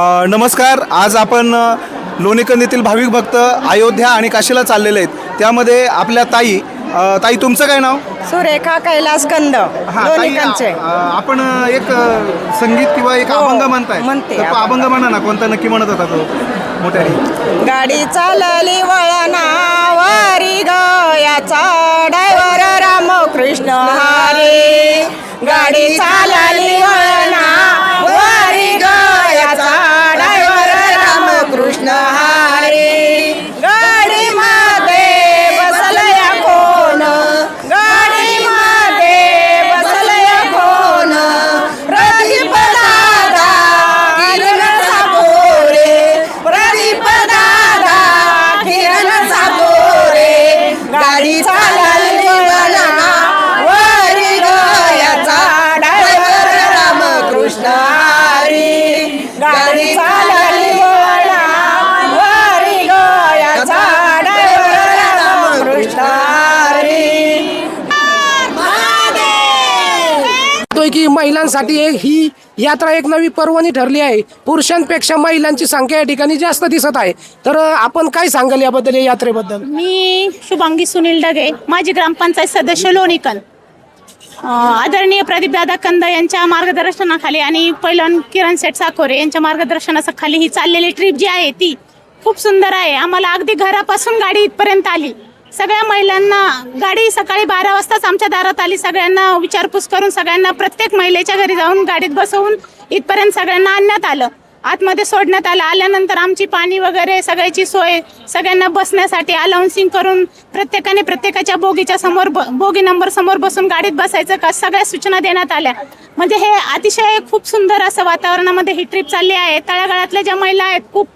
नमस्कार. आज आपण लोणीकंद येथील भाविक भक्त अयोध्या आणि काशीला चाललेले आहेत. त्यामध्ये आपल्या ताई अ, ताई तुमचं काय नाव? सुरेखा कैलास कंद हा, ताई, लोणीकंदचे. अ, आपण एक अ, संगीत किंवा एक हो, अभंग म्हणताय म्हणते तर तो अभंग म्हणा ना कोणता नक्की म्हणत होता तो? मोठ्याने गाडी चालली वळणा वारी गयाचा ड्रायव्हर रामकृष्ण हरी. गाडी चालली वळणा रामकृष्ण महिलांसाठी एक ही यात्रा एक नवी पर्वणी ठरली आहे. पुरुषांपेक्षा महिलांची संख्या या ठिकाणी जास्त दिसत आहे. तर आपण काय सांगाल याबद्दल या यात्रेबद्दल? मी शुभांगी सुनील डगे माझी ग्रामपंचायत सदस्य लोणीकन आदरणीय प्रदीपदादा कंद यांच्या मार्गदर्शनाखाली आणि पैलवान किरण शेठ साकोरे यांच्या मार्गदर्शनाखाली ही चाललेली ट्रिप जी आहे ती खूप सुंदर आहे. आम्हाला अगदी घरापासून गाडी इथपर्यंत आली. सगळ्या महिलांना गाडी सकाळी बारा वाजताच आमच्या दारात आली. सगळ्यांना विचारपूस करून सगळ्यांना प्रत्येक महिलेच्या घरी जाऊन गाडीत बसवून इथपर्यंत सगळ्यांना आणण्यात आलं. आतमध्ये सोडण्यात आलं. आल्यानंतर आमची पाणी वगैरे सगळ्याची सोय सगळ्यांना बसण्यासाठी अलाउन्सिंग करून प्रत्येकाने प्रत्येकाच्या बोगीच्या समोर ब- बोगी नंबर समोर बसून गाडीत बसायचं का? सगळ्या सूचना देण्यात आल्या. म्हणजे हे अतिशय खूप सुंदर असं वातावरणामध्ये ही ट्रिप चालली आहे. तळागाळातल्या ज्या महिला आहेत खूप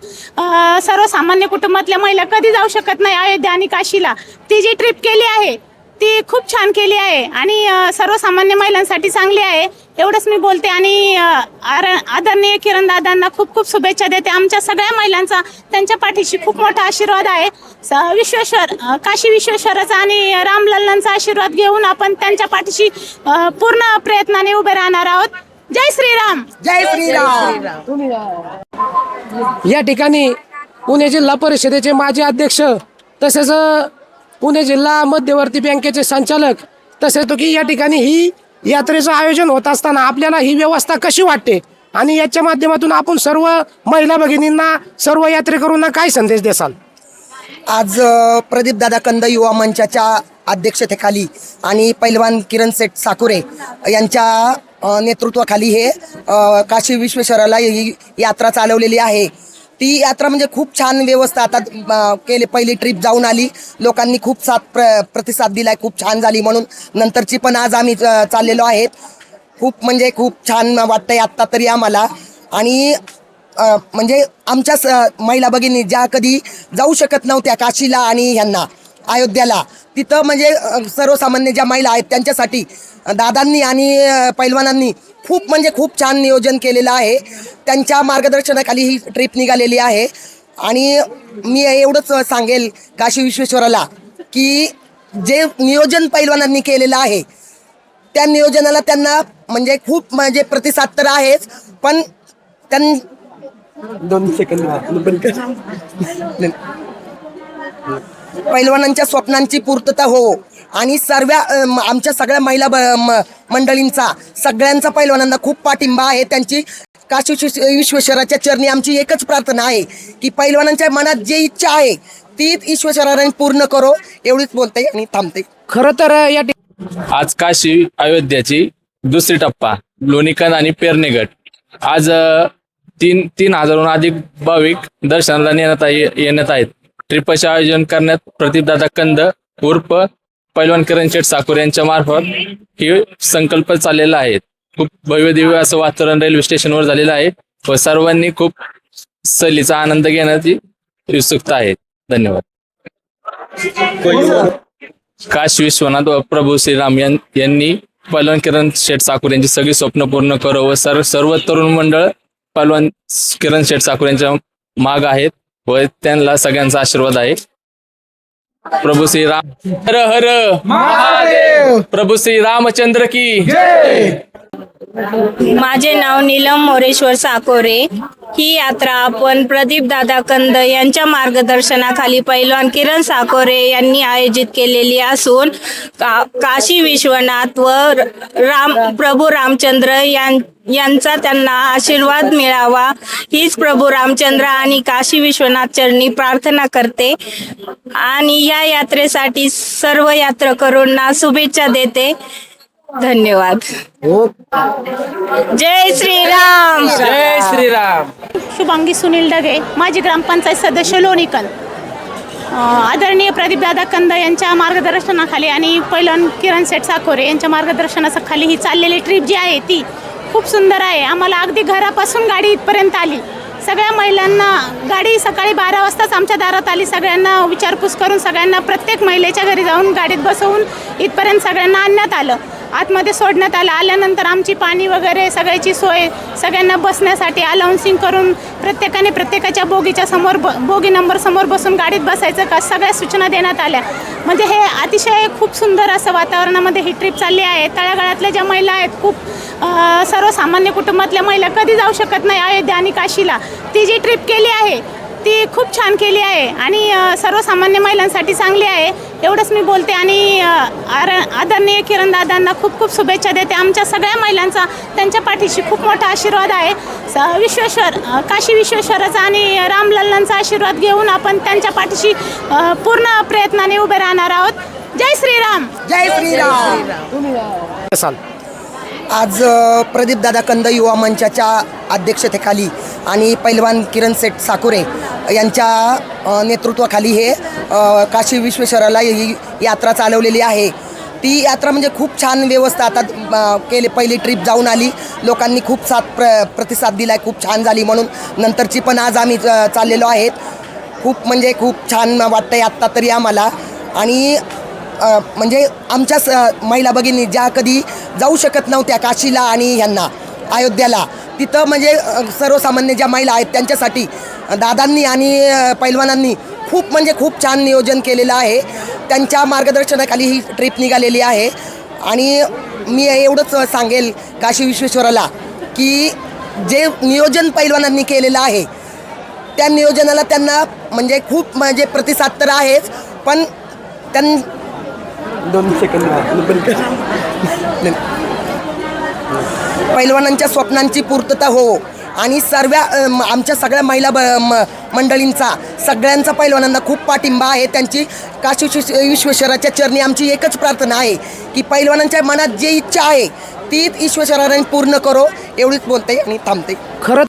सर्वसामान्य कुटुंबातल्या महिला कधी जाऊ शकत नाही अयोध्या आणि काशीला. ती जी ट्रिप केली आहे ती खूप छान केली आहे आणि सर्वसामान्य महिलांसाठी चांगली आहे. एवढंच मी बोलते आणि आदरणीय किरण दादांना खूप खूप शुभेच्छा देते. आमच्या सगळ्या महिलांचा त्यांच्या पाठीशी खूप मोठा आशीर्वाद आहे. विश्वेश्वर काशी विश्वेश्वराचा आणि रामलल्लांचा आशीर्वाद घेऊन आपण त्यांच्या पाठीशी पूर्ण प्रयत्नाने उभे राहणार आहोत. जय श्रीराम! जय श्रीराम! या ठिकाणी पुणे जिल्हा परिषदेचे माजी अध्यक्ष तसेच पुणे जिल्हा मध्यवर्ती बँकेचे संचालक तसेच तो की या ठिकाणी ही यात्रेचं आयोजन होत असताना आपल्याला ही व्यवस्था कशी वाटते? आणि याच्या माध्यमातून आपण सर्व महिला भगिनींना सर्व यात्रेकरूंना काय संदेश देसाल? आज प्रदीप दादा कंद युवा मंचाच्या अध्यक्षतेखाली आणि पैलवान किरण सेठ साकुरे यांच्या नेतृत्वाखाली हे काशी विश्वेश्वराला ही यात्रा चालवलेली आहे. ती यात्रा म्हणजे खूप छान व्यवस्था आता केली. पहिली ट्रिप जाऊन आली. लोकांनी खूप साथ प्र प्रतिसाद दिलाय. खूप छान झाली म्हणून. नंतरची पण आज आम्ही चाललेलो आहेत. खूप म्हणजे खूप छान वाटतंय आत्ता तरी आम्हाला. आणि म्हणजे आमच्या स- महिला भगिनी ज्या कधी जाऊ शकत नव्हत्या काशीला आणि ह्यांना अयोध्याला तिथं म्हणजे सर्वसामान्य ज्या महिला आहेत त्यांच्यासाठी दादांनी आणि पैलवानांनी खूप म्हणजे खूप छान नियोजन केलेलं आहे. त्यांच्या मार्गदर्शनाखाली ही ट्रिप निघालेली आहे. आणि मी एवढंच सांगेल काशी विश्वेश्वराला की जे नियोजन पैलवानांनी केलेलं आहे त्या नियोजनाला त्यांना म्हणजे खूप म्हणजे प्रतिसाद तर आहेच पण त्यां दोन सेकंद पैलवानांच्या स्वप्नांची पूर्तता हो आणि सर्व आमच्या सगळ्या महिला मंडळींचा सगळ्यांचा पैलवानांना खूप पाठिंबा आहे. त्यांची काशी विश्व- विश्वेश्वराच्या चरणी आमची एकच प्रार्थना आहे की पैलवानांच्या मनात जी इच्छा आहे ती ईश्वराने पूर्ण करो एवढीच बोलते आणि थांबते. खरं तर या ठिकाणी आज काशी अयोध्याची दुसरी टप्पा लोणीकन आणि पेरणेगट. आज अ, तीन तीन हजारहून अधिक भाविक दर्शनाला नेण्यात येण्यात आहेत. ट्रिपचे आयोजन करण्यात प्रदीपदादा कंद उर्फ पैलवान किरण शेठ साकोर यांच्या मार्फत हे संकल्प चाललेला आहे. खूप भव्य दिव्य असं वातावरण रेल्वे स्टेशनवर झालेलं आहे व सर्वांनी खूप सहलीचा आनंद घेण्याची उत्सुकता आहे. धन्यवाद. काशी विश्वनाथ व प्रभू श्रीराम यांनी पहलवान किरण शेठ साकूर यांची सगळी स्वप्न पूर्ण करो व सर्व सर्व तरुण मंडळ पहलवान किरण शेठ साकूर यांच्या माग आहेत व त्यांना सगळ्यांचा आशीर्वाद आहे. प्रभू श्री राम. हर हर. महादेव. प्रभू श्री रामचंद्र की. माझे नाव नीलम मोरेश्वर साकोरे. ही यात्रा आपण प्रदीप दादा कंद यांच्या मार्गदर्शनाखाली पैलवान किरण साकोरे यांनी आयोजित केलेली असून का काशी विश्वनाथ व राम प्रभू रामचंद्र यां यांचा त्यांना आशीर्वाद मिळावा. हीच प्रभू रामचंद्र आणि काशी विश्वनाथ चरणी प्रार्थना करते. आणि या यात्रेसाठी सर्व यात्रेकरूंना शुभेच्छा देते. धन्यवाद। जय श्रीराम। जय श्रीराम। शुभांगी सुनील डगे माजी ग्रामपंचायत सदस्य लोणीकन अ, आदरणीय प्रदीपदादा कंद यांच्या मार्गदर्शनाखाली आणि पहिलं किरण सेठ साकोरे यांच्या मार्गदर्शनाखाली ही चाललेली ट्रिप जी आहे ती खूप सुंदर आहे. आम्हाला अगदी घरापासून गाडी इथपर्यंत आली. सगळ्या महिलांना गाडी सकाळी बारा वाजताच आमच्या दारात आली. सगळ्यांना विचारपूस करून सगळ्यांना प्रत्येक महिलेच्या घरी जाऊन गाडीत बसवून इथपर्यंत सगळ्यांना आणण्यात आलं. आतमध्ये सोडण्यात आलं. आल्यानंतर आमची पाणी वगैरे सगळ्याची सोय सगळ्यांना बसण्यासाठी अलाउन्सिंग करून प्रत्येकाने प्रत्येकाच्या बोगीच्या समोर ब बोगी नंबर समोर बसून गाडीत बसायचं का? सगळ्या सूचना देण्यात आल्या. म्हणजे हे अतिशय खूप सुंदर असं वातावरणामध्ये ही ट्रिप चालली आहे. तळागाळातल्या ज्या महिला आहेत खूप सर्वसामान्य कुटुंबातल्या महिला कधी जाऊ शकत नाही अयोध्या आणि काशीला. ती जी ट्रिप केली आहे ती खूप छान केली आहे आणि सर्वसामान्य महिलांसाठी चांगली आहे. एवढंच मी बोलते आणि आर- आदरणीय किरणदादांना खूप खूप शुभेच्छा देते. आमच्या सगळ्या महिलांचा त्यांच्या पाठीशी खूप मोठा आशीर्वाद आहे. स- विश्वेश्वर काशी विश्वेश्वराचा आणि रामलल्लांचा आशीर्वाद घेऊन आपण त्यांच्या पाठीशी पूर्ण प्रयत्नाने उभे राहणार आहोत. जय श्रीराम! जय श्रीराम! आज प्रदीप दादा कंद युवा मंचाच्या अध्यक्षतेखाली आणि पैलवान किरण सेठ साकुरे यांच्या नेतृत्वाखाली हे काशी विश्वेश्वराला ही यात्रा चालवलेली आहे. ती यात्रा म्हणजे खूप छान व्यवस्था आता केले केली. पहिली ट्रिप जाऊन आली. लोकांनी खूप साथ प्र प्रतिसाद दिला आहे खूप छान झाली म्हणून. नंतरची पण आज आम्ही चाललेलो आहेत. खूप म्हणजे खूप छान वाटतं आहे आत्ता तरी आम्हाला. आणि म्हणजे आमच्या स महिला भगिनी ज्या कधी जाऊ शकत नव्हत्या काशीला आणि ह्यांना अयोध्याला तिथं म्हणजे सर्वसामान्य ज्या महिला आहेत त्यांच्यासाठी दादांनी आणि पैलवानांनी खूप म्हणजे खूप छान नियोजन केलेलं आहे. त्यांच्या मार्गदर्शनाखाली ही ट्रिप निघालेली आहे. आणि मी एवढंच सांगेल काशी विश्वेश्वराला की जे नियोजन पैलवानांनी केलेलं आहे त्या नियोजनाला त्यांना म्हणजे खूप म्हणजे प्रतिसाद तर आहेच पण त्यां दोन सेकंद पैलवानांच्या स्वप्नांची पूर्तता हो आणि सर्व आमच्या सगळ्या महिला ब म- मंडळींचा सगळ्यांचा पैलवानांना खूप पाठिंबा आहे. त्यांची काशी विश्व- विश्वेश्वराच्या चरणी आमची एकच प्रार्थना आहे की पैलवानांच्या मनात जी इच्छा आहे ती ईश्वराने पूर्ण करो. एवढीच बोलते आणि थांबते. खरं